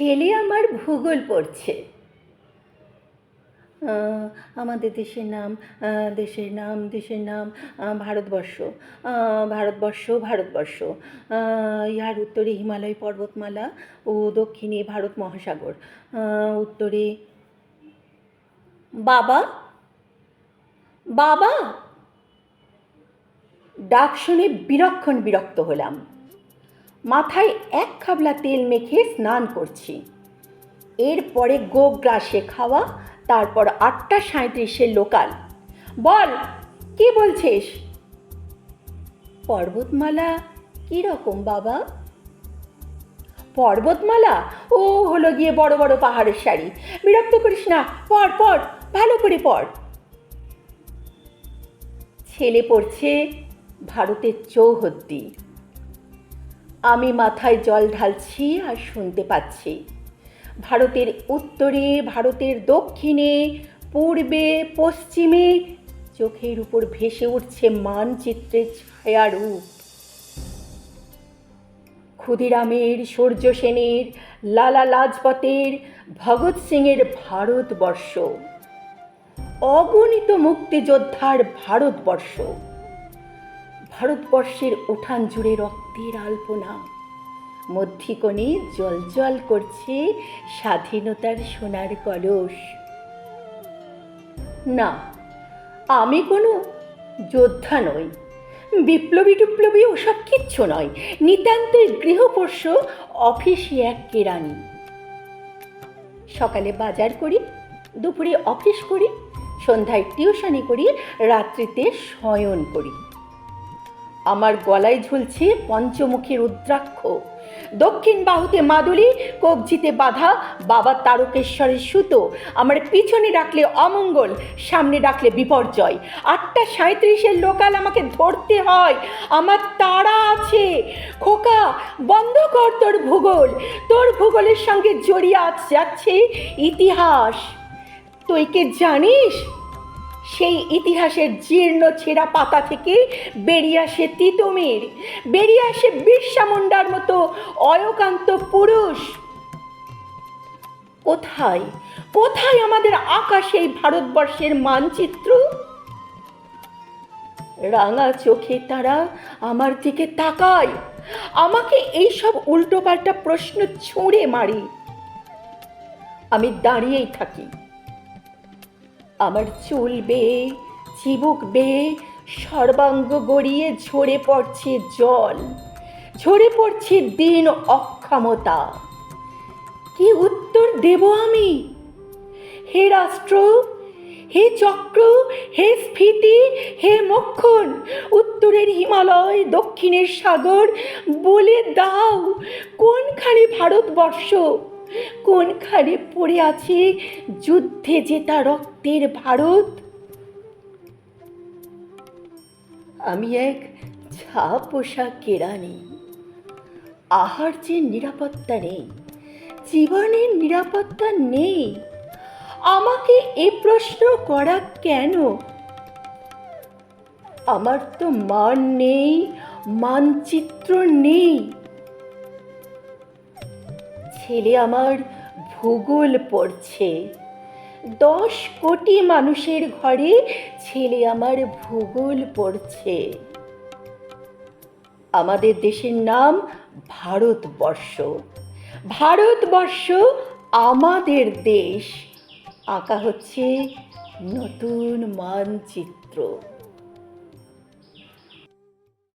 ছেলে আমার ভূগোল পড়ছে। আমাদের দেশের নাম দেশের নাম দেশের নাম ভারতবর্ষ। ভারতবর্ষ ভারতবর্ষ। ইহার উত্তরে হিমালয় পর্বতমালা ও দক্ষিণে ভারত মহাসাগর। উত্তরে বাবা বাবা! ডাক শুনে বিরক্ষণ বিরক্ত হলাম। মাথায় এক খাবলা তেল মেখে স্নান করছি। এরপরে গোগ্রাসে খাওয়া, তারপর আটটা সাঁত্রিশের লোকাল। বল, কি বলছিস? পর্বতমালা কীরকম বাবা? পর্বতমালা? ও হলো গিয়ে বড় বড় পাহাড়ের শাড়ি বিরক্ত করিস না, পড় পড়, ভালো করে পড়। ছেলে পড়ছে ভারতের চৌহদ্দি। আমি মাথায় জল ঢালছি আর শুনতে পাচ্ছি। ভারতের উত্তরে, ভারতের দক্ষিণে, পূর্বে, পশ্চিমে চোখের উপর ভেসে উঠছে মানচিত্রের ছায়ারূপ ক্ষুদিরামের, সূর্য সেনের, লালা লাজপতের, ভগৎ সিংয়ের ভারতবর্ষ। অগণিত মুক্তিযোদ্ধার ভারতবর্ষ। ভারতবর্ষের উঠান জুড়ে রক্তের আলপনা। মধ্যিকোণে জল করছে স্বাধীনতার সোনার কলস। না, আমি কোনো যোদ্ধা নই। বিপ্লবী টিপ্লবী ওসব কিচ্ছু নয়। নিতান্তের গৃহপোষ্য অফিসই এক কেরানি সকালে বাজার করি, দুপুরে অফিস করি, সন্ধ্যায় টিউশনি করি, রাত্রিতে শয়ন করি। আমার গলায় ঝুলছে পঞ্চমুখী রুদ্রাক্ষ। দক্ষিণ বাহুতে মাদুলি, কবজিতে বাঁধা, বাবা তারকেশ্বরের সুতো। আমার পিছনে রাখলে অমঙ্গল, সামনে রাখলে বিপর্যয়। আটটা সাঁত্রিশের লোকাল আমাকে ধরতে হয়। আমার তাড়া আছে। খোকা, বন্ধ কর তোর ভূগোল। তোর ভূগোলের সঙ্গে জড়িয়ে যাচ্ছে ইতিহাস। তুই কি জানিস? সেই ইতিহাসের জীর্ণ ছেঁড়া পাতা থেকে বেরিয়ে আসে তিতুমির। বেরিয়ে আসে বিরসা মুন্ডার মতো অয়কান্ত পুরুষ। কোথায়? কোথায় আমাদের আকাশে এই ভারতবর্ষের মানচিত্র? রাঙা চোখে তারা আমার দিকে তাকায়। আমাকে এইসব উল্টোপাল্টা প্রশ্ন ছুঁড়ে মারি। আমি দাঁড়িয়েই থাকি। আমার চুল বেয়ে চিবুক বেয়ে সর্বাঙ্গ গড়িয়ে ঝরে পড়ছে জল, ঝরে পড়ছে দিন অক্ষমতা। কি উত্তর দেব আমি? হে রাষ্ট্র, হে চক্র, হে স্ফীতি, হে মক্ষণ, উত্তরের হিমালয়, দক্ষিণের সাগর, বলে দাও, কোনখানে ভারতবর্ষ কোনখানে পড়ে আছে যুদ্ধে জেতা রক্তের ভারত? আমি এক ছা পোষা কেরানি আহার যে নিরাপত্তা নেই, জীবনের নিরাপত্তা নেই। আমাকে এ প্রশ্ন করা কেন? আমার তো মান নেই, মানচিত্র নেই। ছেলে আমার ভূগোল পড়ছে। দশ কোটি মানুষের ঘরে ছেলে আমার ভূগোল পড়ছে। আমাদের দেশের নাম ভারতবর্ষ। ভারতবর্ষ আমাদের দেশ। আঁকা হচ্ছে নতুন মানচিত্র।